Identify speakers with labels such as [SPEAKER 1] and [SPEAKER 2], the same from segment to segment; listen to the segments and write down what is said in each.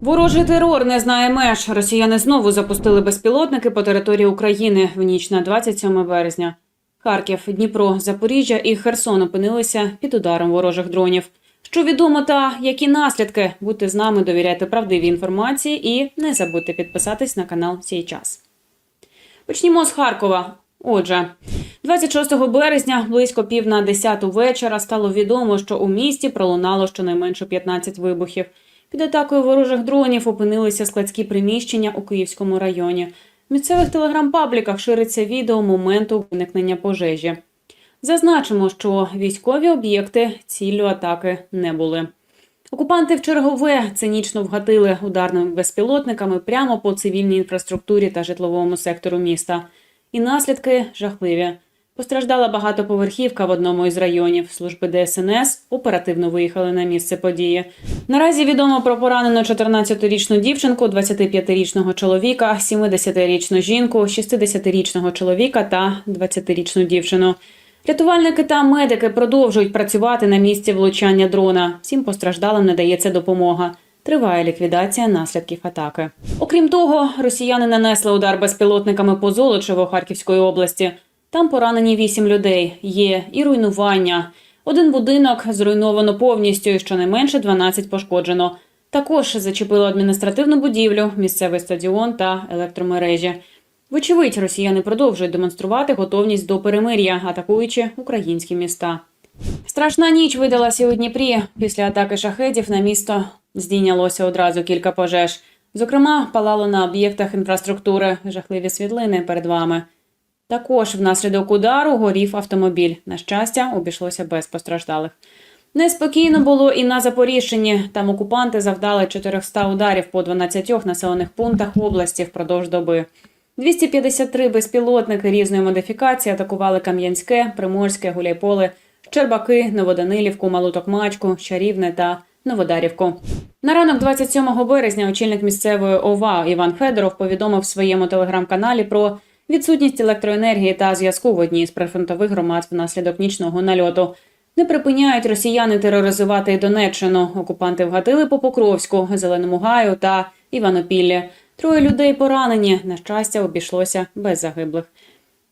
[SPEAKER 1] Ворожий терор не знає меж. Росіяни знову запустили безпілотники по території України в ніч на 27 березня. Харків, Дніпро, Запоріжжя і Херсон опинилися під ударом ворожих дронів. Що відомо та які наслідки? Будьте з нами, довіряйте правдивій інформації і не забудьте підписатись на канал «Сій час». Почнімо з Харкова. Отже, 26 березня, близько пів на 10 вечора, стало відомо, що у місті пролунало щонайменше 15 вибухів. Під атакою ворожих дронів опинилися складські приміщення у Київському районі. В місцевих телеграм-пабліках шириться відео моменту виникнення пожежі. Зазначимо, що військові об'єкти ціллю атаки не були. Окупанти в чергове цинічно вгатили ударними безпілотниками прямо по цивільній інфраструктурі та житловому сектору міста. І наслідки жахливі. Постраждала багатоповерхівка в одному із районів. Служби ДСНС оперативно виїхали на місце події. Наразі відомо про поранену 14-річну дівчинку, 25-річного чоловіка, 70-річну жінку, 60-річного чоловіка та 20-річну дівчину. Рятувальники та медики продовжують працювати на місці влучання дрона. Всім постраждалим надається допомога. Триває ліквідація наслідків атаки. Окрім того, росіяни нанесли удар безпілотниками по Золочево Харківської області. Там поранені вісім людей. Є і руйнування. Один будинок зруйновано повністю, і щонайменше 12 пошкоджено. Також зачепило адміністративну будівлю, місцевий стадіон та електромережі. Вочевидь, росіяни продовжують демонструвати готовність до перемир'я, атакуючи українські міста. Страшна ніч видалася у Дніпрі. Після атаки шахедів на місто здійнялося одразу кілька пожеж. Зокрема, палало на об'єктах інфраструктури жахливі світлини перед вами. Також внаслідок удару горів автомобіль. На щастя, обійшлося без постраждалих. Неспокійно було і на Запоріжчині. Там окупанти завдали 400 ударів по 12 населених пунктах області впродовж доби. 253 безпілотники різної модифікації атакували Кам'янське, Приморське, Гуляйполе, Щербаки, Новоданилівку, Малу Токмачку, Чарівне та Новодарівку. На ранок 27 березня очільник місцевої ОВА Іван Федоров повідомив в своєму телеграм-каналі про відсутність електроенергії та зв'язку в одній з прифронтових громад внаслідок нічного нальоту. Не припиняють росіяни тероризувати Донеччину. Окупанти вгатили по Покровську, Зеленому Гаю та Іванопіллі. Троє людей поранені. На щастя, обійшлося без загиблих.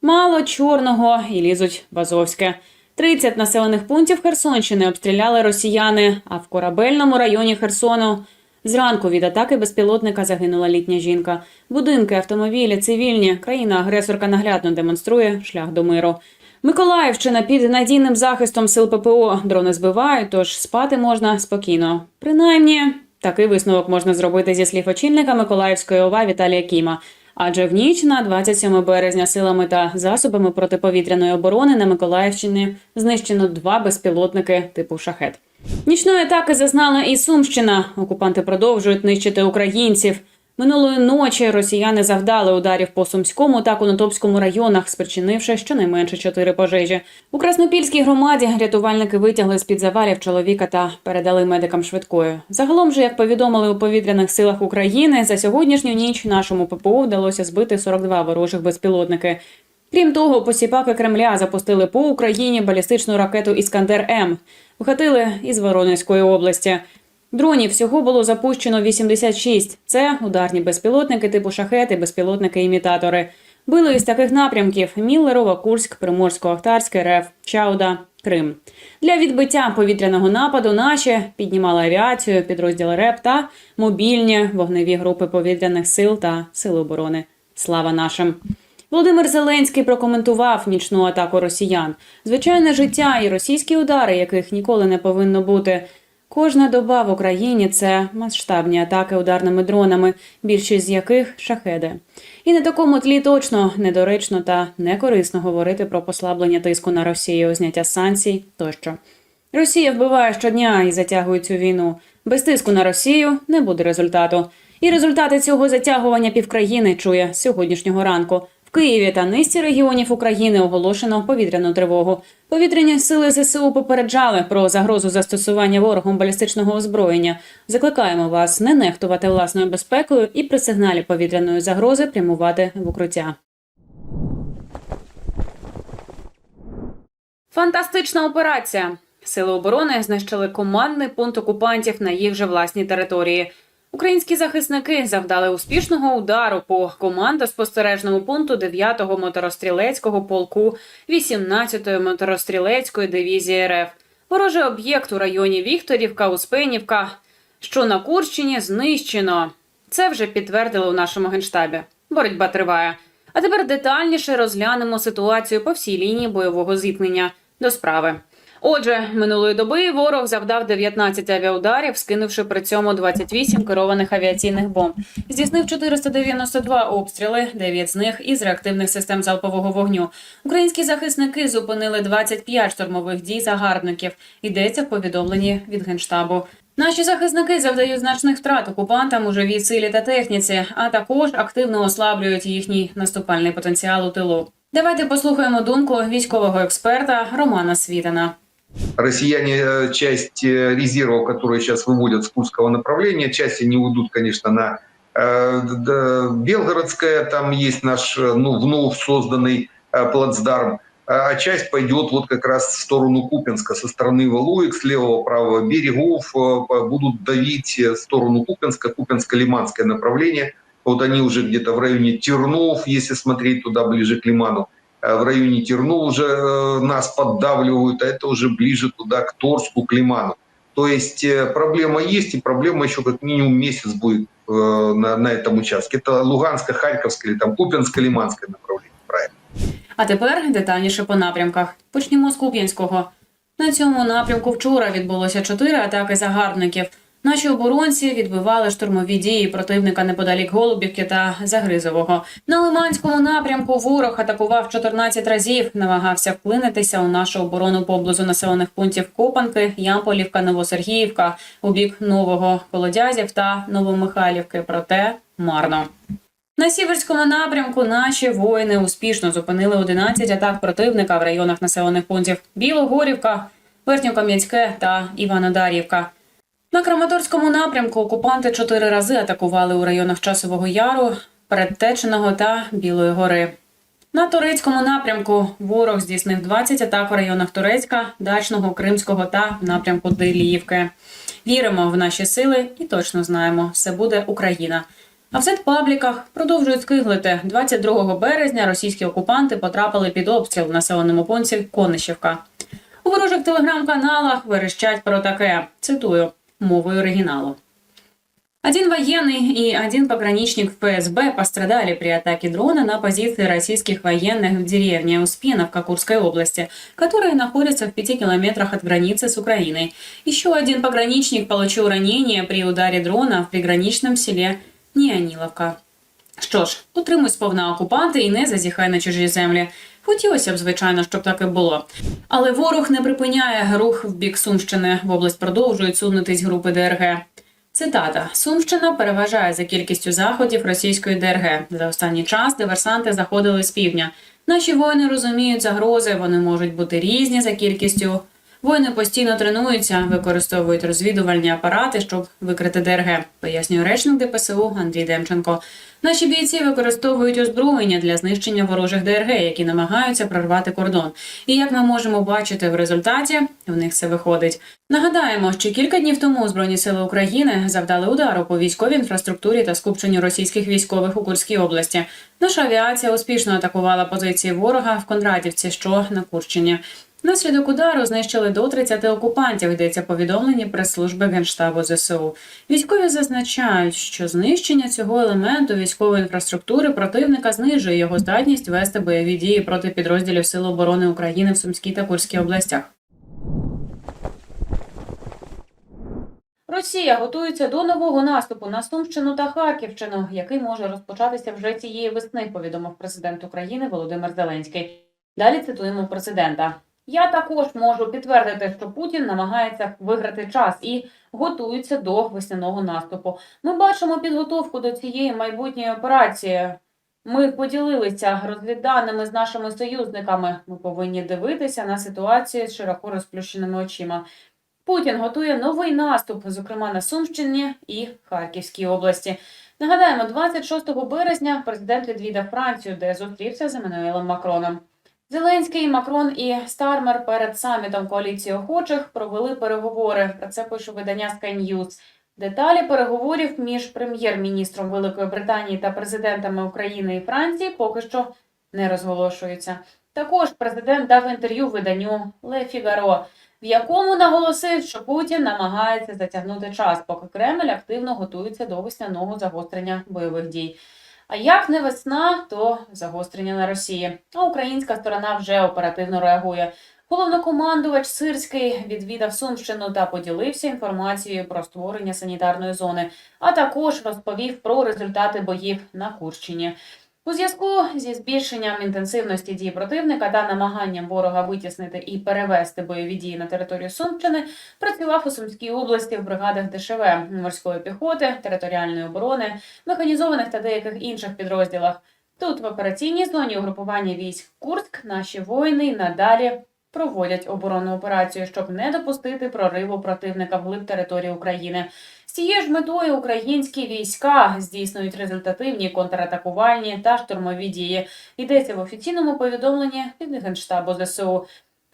[SPEAKER 1] Мало чорного і лізуть в Азовське. 30 населених пунктів Херсонщини обстріляли росіяни, а в корабельному районі Херсону зранку від атаки безпілотника загинула літня жінка. Будинки, автомобілі, цивільні. Країна-агресорка наглядно демонструє шлях до миру. Миколаївщина під надійним захистом сил ППО дрони збивають, тож спати можна спокійно. Принаймні, такий висновок можна зробити зі слів очільника Миколаївської ОВА Віталія Кіма. Адже в ніч на 27 березня силами та засобами протиповітряної оборони на Миколаївщині знищено два безпілотники типу шахет. Нічної атаки зазнала і Сумщина. Окупанти продовжують нищити українців. Минулої ночі росіяни завдали ударів по Сумському та Конотопському районах, спричинивши щонайменше чотири пожежі. У Краснопільській громаді рятувальники витягли з під завалів чоловіка та передали медикам швидкої. Загалом же, як повідомили у повітряних силах України, за сьогоднішню ніч нашому ППО вдалося збити 42 ворожих безпілотники. Крім того, посіпаки Кремля запустили по Україні балістичну ракету Іскандер М. Вхатили із Воронезької області. Дронів всього було запущено 86. Це ударні безпілотники типу шахети, безпілотники-імітатори. Били із таких напрямків: Міллерова, Курськ, Приморсько-Ахтарськ, РФ, Чауда, Крим. Для відбиття повітряного нападу наші піднімали авіацію, підрозділи РЕП та мобільні вогневі групи повітряних сил та сил оборони. Слава нашим! Володимир Зеленський прокоментував нічну атаку росіян. Звичайне життя і російські удари, яких ніколи не повинно бути. Кожна доба в Україні це масштабні атаки ударними дронами, більшість з яких шахеди. І на такому тлі точно недоречно та некорисно говорити про послаблення тиску на Росію, зняття санкцій тощо. Росія вбиває щодня і затягує цю війну. Без тиску на Росію не буде результату. І результати цього затягування півкраїни чує з сьогоднішнього ранку. Києві та низці регіонів України оголошено повітряну тривогу. Повітряні сили ЗСУ попереджали про загрозу застосування ворогом балістичного озброєння. Закликаємо вас не нехтувати власною безпекою і при сигналі повітряної загрози прямувати в укриття. Фантастична операція. Сили оборони знищили командний пункт окупантів на їх же власній території. Українські захисники завдали успішного удару по командо-спостережному пункту 9-го моторострілецького полку 18-ї моторострілецької дивізії РФ. Ворожий об'єкт у районі Вікторівка, Успенівка, що на Курщині знищено. Це вже підтвердили у нашому генштабі. Боротьба триває. А тепер детальніше розглянемо ситуацію по всій лінії бойового зіткнення до справи. Отже, минулої доби ворог завдав 19 авіаударів, скинувши при цьому 28 керованих авіаційних бомб. Здійснив 492 обстріли, 9 з них із реактивних систем залпового вогню. Українські захисники зупинили 25 штурмових дій загарбників. Йдеться в повідомленні від генштабу. Наші захисники завдають значних втрат окупантам у живій силі та техніці, а також активно ослаблюють їхній наступальний потенціал у тилу. Давайте послухаємо думку військового експерта Романа Світана.
[SPEAKER 2] Россияне э, часть э, резервов, которые сейчас выводят с Курского направления, часть они уйдут, конечно, на э, Белгородское, там есть наш ну, вновь созданный плацдарм, а часть пойдет вот как раз в сторону Купинска, со стороны Валуек, с левого правого берегов, будут давить в сторону Купинска, Купинско-Лиманское направление. Вот они уже где-то в районе Тернов, если смотреть туда ближе к Лиману, в районе Терну уже э, нас поддавливают, а это уже ближе туда, к Торску, к Лиману. То есть э, проблема есть, и проблема еще как минимум месяц будет э, на, на этом участке. Это Луганское, Харьковское или там Купинско-Лиманское направление, правильно.
[SPEAKER 1] А тепер детальніше по напрямках. Почнімо з Куп'янського. На цьому напрямку вчора відбулося чотири атаки загарбників. Наші оборонці відбивали штурмові дії противника неподалік Голубівки та Загризового. На Лиманському напрямку ворог атакував 14 разів, намагався вклинитися у нашу оборону поблизу населених пунктів Копанки, Ямполівка, Новосергіївка у бік Нового Колодязів та Новомихайлівки. Проте марно. На сіверському напрямку наші воїни успішно зупинили 11 атак противника в районах населених пунктів Білогорівка, Верхньокам'янське та Іванодарівка. На Краматорському напрямку окупанти чотири рази атакували у районах Часового Яру, Передтеченого та Білої гори. На турецькому напрямку ворог здійснив 20 атак у районах Турецька, Дачного, Кримського та в напрямку Деліївки. Віримо в наші сили і точно знаємо, все буде Україна. А в сетпабліках продовжують скиглити. 22 березня російські окупанти потрапили під обстріл в населеному пункті Конищівка. У ворожих телеграм-каналах верещать про таке. Цитую мовою оригіналу. Один военный и один пограничник ФСБ пострадали при атаке дрона на позиции российских военных в деревне Успеновка Курской области, которая находится в пяти километрах от границы с Украиной. Еще один пограничник получил ранение при ударе дрона в приграничном селе Ніаніловка. Що ж, утримуй сповна окупанти і не зазіхай на чужі землі. Хотілося б, звичайно, щоб так і було. Але ворог не припиняє рух в бік Сумщини. В область продовжують сунутись групи ДРГ. Цитата: Сумщина переважає за кількістю заходів російської ДРГ. За останній час диверсанти заходили з півдня. Наші воїни розуміють загрози, вони можуть бути різні за кількістю. Воїни постійно тренуються, використовують розвідувальні апарати, щоб викрити ДРГ, пояснює речник ДПСУ Андрій Демченко. Наші бійці використовують озброєння для знищення ворожих ДРГ, які намагаються прорвати кордон. І як ми можемо бачити в результаті, в них це виходить. Нагадаємо, що кілька днів тому Збройні сили України завдали удару по військовій інфраструктурі та скупченню російських військових у Курській області. Наша авіація успішно атакувала позиції ворога в Кондратівці, що на Курщині. Внаслідок удару знищили до 30 окупантів. Йдеться повідомлення прес-служби генштабу ЗСУ. Військові зазначають, що знищення цього елементу військової інфраструктури противника знижує його здатність вести бойові дії проти підрозділів Сил оборони України в Сумській та Курській областях. Росія готується до нового наступу на Сумщину та Харківщину, який може розпочатися вже цієї весни, повідомив президент України Володимир Зеленський. Далі цитуємо президента. Я також можу підтвердити, що Путін намагається виграти час і готується до весняного наступу. Ми бачимо підготовку до цієї майбутньої операції. Ми поділилися розвідданими з нашими союзниками. Ми повинні дивитися на ситуацію з широко розплющеними очима. Путін готує новий наступ, зокрема на Сумщині і Харківській області. Нагадаємо, 26 березня президент відвідав Францію, де зустрівся з Еммануелем Макроном. Зеленський, Макрон і Стармер перед самітом коаліції охочих провели переговори. Про це пише видання Sky News. Деталі переговорів між прем'єр-міністром Великої Британії та президентами України і Франції поки що не розголошуються. Також президент дав інтерв'ю виданню Ле Фігаро, в якому наголосив, що Путін намагається затягнути час, поки Кремль активно готується до весняного загострення бойових дій. А як не весна, то загострення на Росії. А українська сторона вже оперативно реагує. Головнокомандувач Сирський відвідав Сумщину та поділився інформацією про створення санітарної зони, а також розповів про результати боїв на Курщині. У зв'язку зі збільшенням інтенсивності дій противника та намаганням ворога витіснити і перевести бойові дії на територію Сумщини, працював у Сумській області в бригадах ДШВ морської піхоти, територіальної оборони, механізованих та деяких інших підрозділах. Тут в операційній зоні угрупування військ Курськ наші воїни надалі проводять оборонну операцію, щоб не допустити прориву противника вглиб території України. Цією ж метою українські війська здійснюють результативні контратакувальні та штурмові дії. Йдеться в офіційному повідомленні від Генштабу ЗСУ.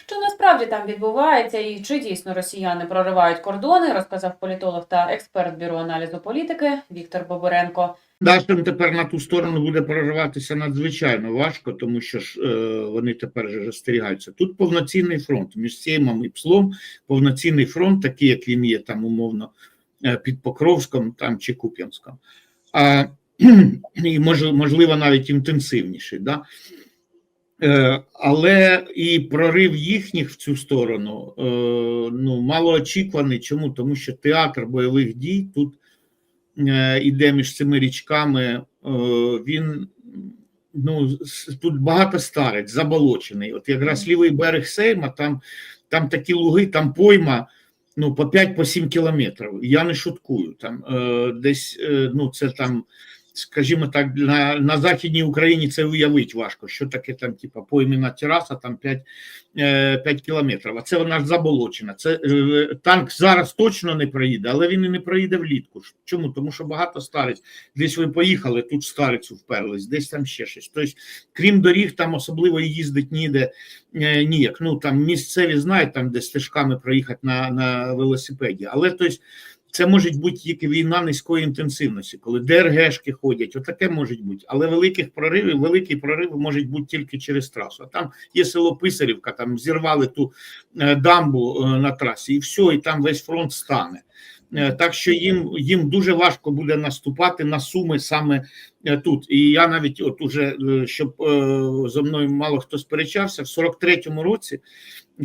[SPEAKER 1] Що насправді там відбувається і чи дійсно росіяни проривають кордони, розказав політолог та експерт бюро аналізу політики Віктор Боборенко.
[SPEAKER 3] Нашим тепер на ту сторону буде прориватися надзвичайно важко, тому що ж е, вони тепер вже розстерігаються. Тут повноцінний фронт між Сеймом і Пслом, повноцінний фронт, такий, як він є там умовно під Покровськом там чи Куп'янськом, а і мож, можливо навіть інтенсивніший. Да? Е, але і прорив їхніх в цю сторону е, ну малоочікуваний. Чому? Тому що театр бойових дій тут е, іде між цими річками. Е, він ну тут багато старець, заболочений. От якраз лівий берег Сейма, там, там такі луги, там пойма. Ну, по 5 по 7 кілометрів. Я не шуткую. Там е, десь е, ну це там скажімо так, на, на Західній Україні це уявити важко, що таке там, типа, поймена тераса, там 5, е, 5 кілометрів. А це вона ж заболочена. Це е, танк зараз точно не проїде, але він і не проїде влітку. Чому? Тому що багато стариць. Десь ви поїхали, тут старицю вперлись, десь там ще щось. Тобто, крім доріг, там особливо їздить ніде е, ніяк. Ну там місцеві знають, там де стежками проїхати на, на велосипеді. Але тобто, це може бути тільки війна низької інтенсивності, коли ДРГшки ходять, отаке може бути. Але великих проривів, великі прориви можуть бути тільки через трасу. А там є село Писарівка, там зірвали ту е, дамбу е, на трасі, і все, і там весь фронт стане. Е, Так що їм, їм дуже важко буде наступати на суми саме е, тут. І я навіть, от уже е, щоб зо мною мало хто сперечався, в 43-му році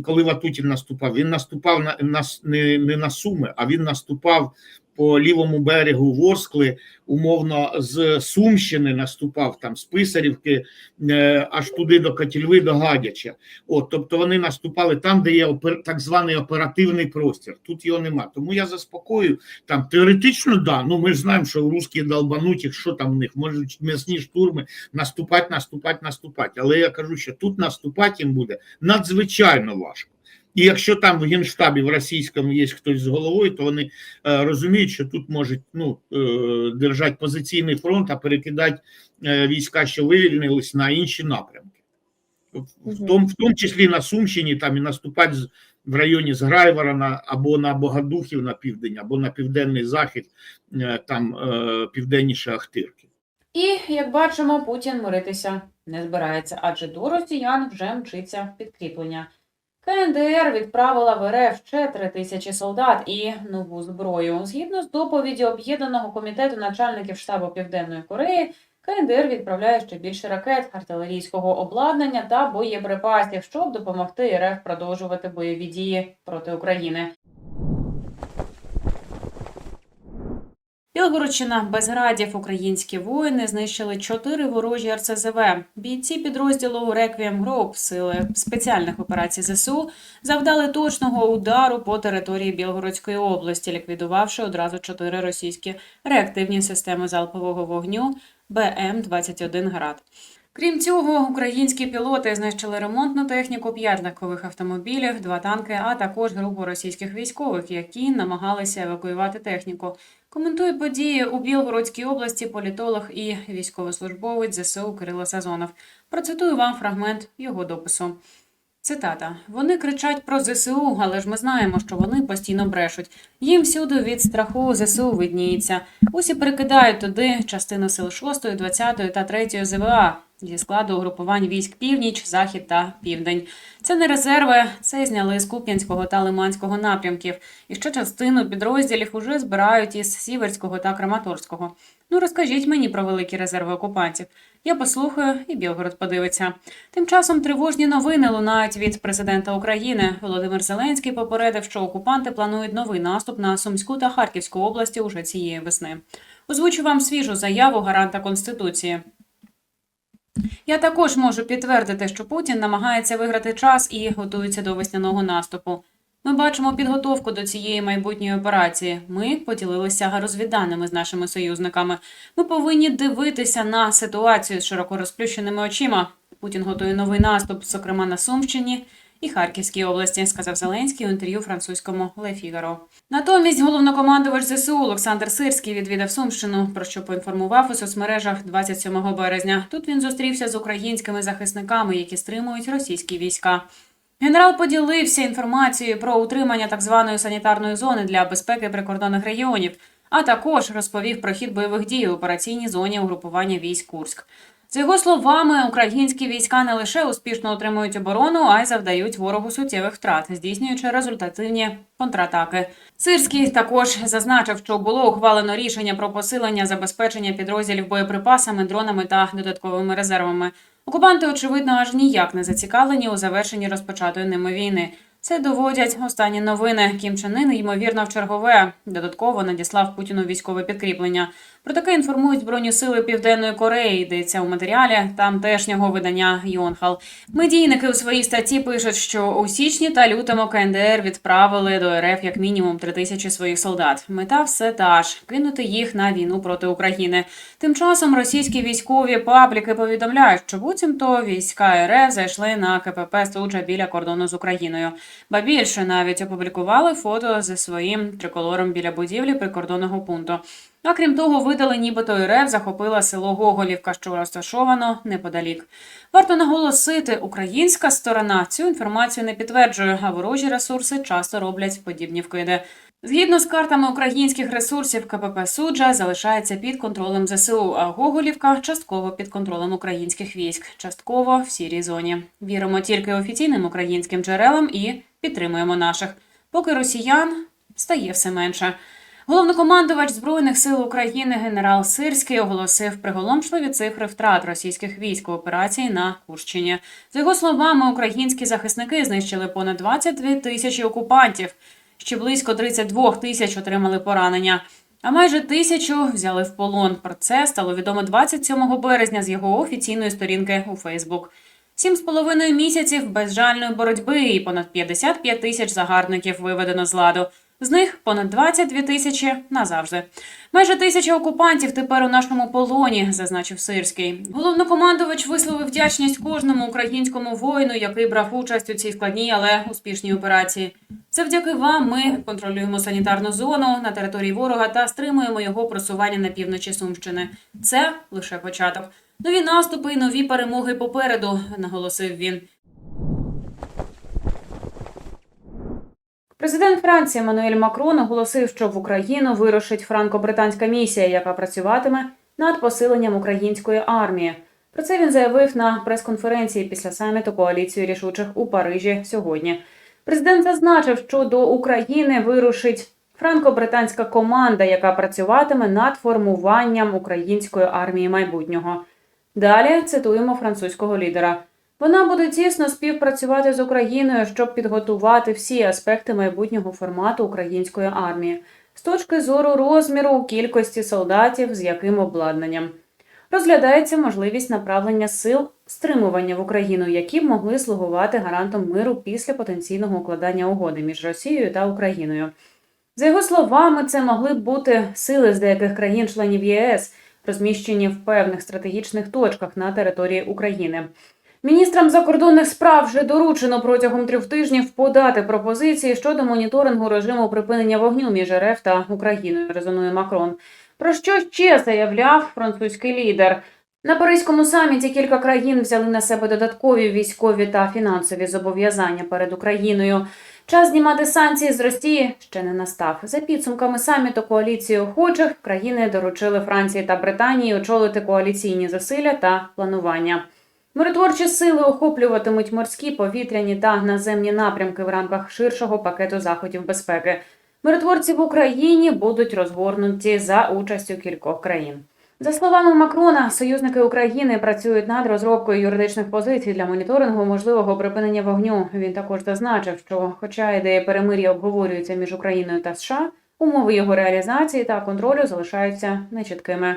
[SPEAKER 3] коли Ватутін наступав, він наступав на, на не, не на Суми, а він наступав по лівому берегу Ворскли, умовно з Сумщини наступав там з Писарівки е, аж туди до Котільви, до Гадяча. От, тобто вони наступали там, де є опер, так званий оперативний простір. Тут його нема. Тому я заспокою там теоретично, да. Ну ми ж знаємо, що русські долбануті, що там в них можуть м'ясні штурми наступати, наступати, наступати. Але я кажу, що тут наступати їм буде надзвичайно важко. І якщо там в генштабі в російському є хтось з головою, то вони е, розуміють, що тут можуть ну, е, держати позиційний фронт, а перекидати е, війська, що вивільнились на інші напрямки. В, тому, в тому числі на Сумщині там і наступати в районі Зграйвара на, або на Богодухів на південь, або на південний захід, е, там е, південніше Ахтирки.
[SPEAKER 1] І як бачимо, Путін миритися не збирається, адже до росіян вже мчиться підкріплення. КНДР відправила в РФ ще три тисячі солдат і нову зброю. Згідно з доповіді Об'єднаного комітету начальників штабу Південної Кореї, КНДР відправляє ще більше ракет, артилерійського обладнання та боєприпасів, щоб допомогти РФ продовжувати бойові дії проти України. Білгородщина, Безградів, українські воїни знищили чотири ворожі РСЗВ. Бійці підрозділу Реквієм Гроуп сили спеціальних операцій ЗСУ завдали точного удару по території Білгородської області, ліквідувавши одразу чотири російські реактивні системи залпового вогню БМ-21 «Град». Крім цього, українські пілоти знищили ремонтну техніку п'ять легкових автомобілів, два танки, а також групу російських військових, які намагалися евакуювати техніку. Коментує події у Білгородській області політолог і військовослужбовець ЗСУ Кирило Сазонов. Процитую вам фрагмент його допису. Цитата: вони кричать про ЗСУ, але ж ми знаємо, що вони постійно брешуть. Їм всюди від страху ЗСУ видніється. Ось і перекидають туди частину сил 6, 20 та 3 ЗВА зі складу угрупувань військ Північ, Захід та Південь. Це не резерви, це зняли з Куп'янського та Лиманського напрямків. І ще частину підрозділів уже збирають із Сіверського та Краматорського. Ну розкажіть мені про великі резерви окупантів. Я послухаю, і Білгород подивиться. Тим часом тривожні новини лунають від президента України. Володимир Зеленський попередив, що окупанти планують новий наступ на Сумську та Харківську області уже цієї весни. Озвучу вам свіжу заяву гаранта Конституції. Я також можу підтвердити, що Путін намагається виграти час і готується до весняного наступу. Ми бачимо підготовку до цієї майбутньої операції. Ми поділилися розвідданими з нашими союзниками. Ми повинні дивитися на ситуацію з широко розплющеними очима. Путін готує новий наступ, зокрема на Сумщині і Харківській області, сказав Зеленський у інтерв'ю французькому Figaro. Натомість головнокомандувач ЗСУ Олександр Сирський відвідав Сумщину, про що поінформував у соцмережах 27 березня. Тут він зустрівся з українськими захисниками, які стримують російські війська. Генерал поділився інформацією про утримання так званої санітарної зони для безпеки прикордонних регіонів, а також розповів про хід бойових дій у операційній зоні угрупування військ Курськ. За його словами, українські війська не лише успішно утримують оборону, а й завдають ворогу суттєвих втрат, здійснюючи результативні контратаки. Сирський також зазначив, що було ухвалено рішення про посилення забезпечення підрозділів боєприпасами, дронами та додатковими резервами. Окупанти, очевидно, аж ніяк не зацікавлені у завершенні розпочатої ними війни. Це доводять останні новини. Кім Чен Ын, ймовірно, в чергове додатково надіслав Путіну військове підкріплення. Про таке інформують Збройні сили Південної Кореї. Йдеться у матеріалі тамтешнього видання Йонхал. Медійники у своїй статті пишуть, що у січні та лютому КНДР відправили до РФ як мінімум три тисячі своїх солдат. Мета все та ж кинути їх на війну проти України. Тим часом російські військові пабліки повідомляють, що буцімто війська РФ зайшли на КПП Суджа біля кордону з Україною. Ба більше навіть опублікували фото зі своїм триколором біля будівлі прикордонного пункту. А крім того, видали, нібито РФ захопила село Гоголівка, що розташовано неподалік. Варто наголосити, українська сторона цю інформацію не підтверджує, а ворожі ресурси часто роблять подібні вкиди. Згідно з картами українських ресурсів, КПП Суджа залишається під контролем ЗСУ, а Гоголівка частково під контролем українських військ, частково в сірій зоні. Віримо тільки офіційним українським джерелам і підтримуємо наших. Поки росіян стає все менше. Головнокомандувач збройних сил України генерал Сирський оголосив приголомшливі цифри втрат російських військ у операції на Курщині. За його словами, українські захисники знищили понад 22 тисячі окупантів. Ще близько 32 тисяч отримали поранення. А майже тисячу взяли в полон. Про це стало відомо 27 березня з його офіційної сторінки у Фейсбук. Сім з половиною місяців безжальної боротьби і понад 55 тисяч загарбників виведено з ладу. З них понад 22 тисячі назавжди. Майже тисяча окупантів тепер у нашому полоні, зазначив Сирський. Головнокомандувач висловив вдячність кожному українському воїну, який брав участь у цій складній, але успішній операції. Завдяки вам ми контролюємо санітарну зону на території ворога та стримуємо його просування на півночі Сумщини. Це лише початок. Нові наступи і нові перемоги попереду, наголосив він. Президент Франції Еммануель Макрон оголосив, що в Україну вирушить франко-британська місія, яка працюватиме над посиленням української армії. Про це він заявив на прес-конференції після саміту коаліції рішучих у Парижі сьогодні. Президент зазначив, що до України вирушить франко-британська команда, яка працюватиме над формуванням української армії майбутнього. Далі цитуємо французького лідера. Вона буде тісно співпрацювати з Україною, щоб підготувати всі аспекти майбутнього формату української армії з точки зору розміру, кількості солдатів, з яким обладнанням. Розглядається можливість направлення сил стримування в Україну, які б могли слугувати гарантом миру після потенційного укладання угоди між Росією та Україною. За його словами, це могли б бути сили з деяких країн-членів ЄС, розміщені в певних стратегічних точках на території України. Міністрам закордонних справ вже доручено протягом трьох тижнів подати пропозиції щодо моніторингу режиму припинення вогню між РФ та Україною. Резонує Макрон. Про що ще заявляв французький лідер? На Паризькому саміті кілька країн взяли на себе додаткові військові та фінансові зобов'язання перед Україною. Час знімати санкції з Росії ще не настав. За підсумками саміту коаліції охочих країни доручили Франції та Британії очолити коаліційні зусилля та планування. Миротворчі сили охоплюватимуть морські, повітряні та наземні напрямки в рамках ширшого пакету заходів безпеки. Миротворці в Україні будуть розгорнуті за участю кількох країн. За словами Макрона, союзники України працюють над розробкою юридичних позицій для моніторингу можливого припинення вогню. Він також зазначив, що, хоча ідея перемир'я обговорюється між Україною та США, умови його реалізації та контролю залишаються нечіткими.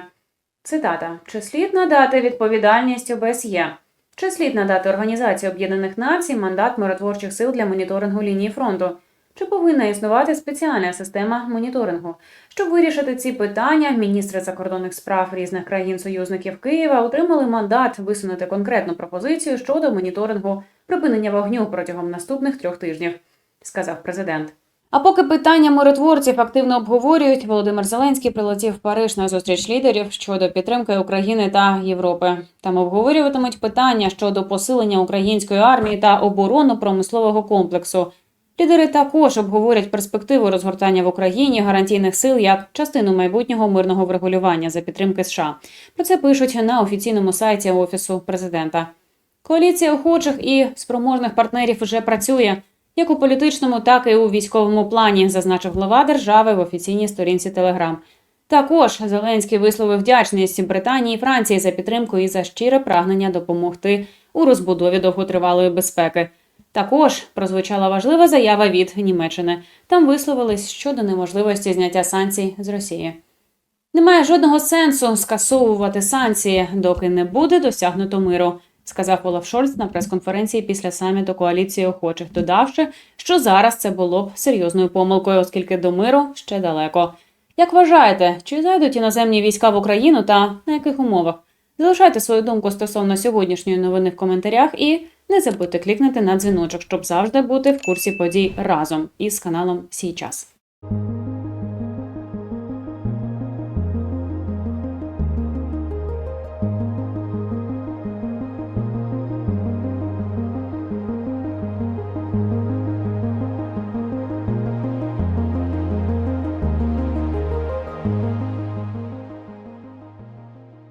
[SPEAKER 1] Цитата: чи слід надати відповідальність ОБСЄ? Чи слід надати Організації Об'єднаних Націй мандат миротворчих сил для моніторингу лінії фронту? Чи повинна існувати спеціальна система моніторингу? Щоб вирішити ці питання, міністри закордонних справ різних країн-союзників Києва отримали мандат висунути конкретну пропозицію щодо моніторингу припинення вогню протягом наступних трьох тижнів, сказав президент. А поки питання миротворців активно обговорюють, Володимир Зеленський прилетів в Париж на зустріч лідерів щодо підтримки України та Європи. Там обговорюватимуть питання щодо посилення української армії та оборонно-промислового комплексу. Лідери також обговорять перспективу розгортання в Україні гарантійних сил як частину майбутнього мирного врегулювання за підтримки США. Про це пишуть на офіційному сайті офісу президента. Коаліція охочих і спроможних партнерів вже працює як у політичному, так і у військовому плані, зазначив глава держави в офіційній сторінці Телеграм. Також Зеленський висловив вдячність Британії і Франції за підтримку і за щире прагнення допомогти у розбудові довготривалої безпеки. Також прозвучала важлива заява від Німеччини. Там висловились щодо неможливості зняття санкцій з Росії. Немає жодного сенсу скасовувати санкції, доки не буде досягнуто миру, сказав Олаф Шольц на прес-конференції після саміту коаліції охочих, додавши, що зараз це було б серйозною помилкою, оскільки до миру ще далеко. Як вважаєте, чи зайдуть іноземні війська в Україну та на яких умовах? Залишайте свою думку стосовно сьогоднішньої новини в коментарях і не забудьте клікнути на дзвіночок, щоб завжди бути в курсі подій разом із каналом Сій час.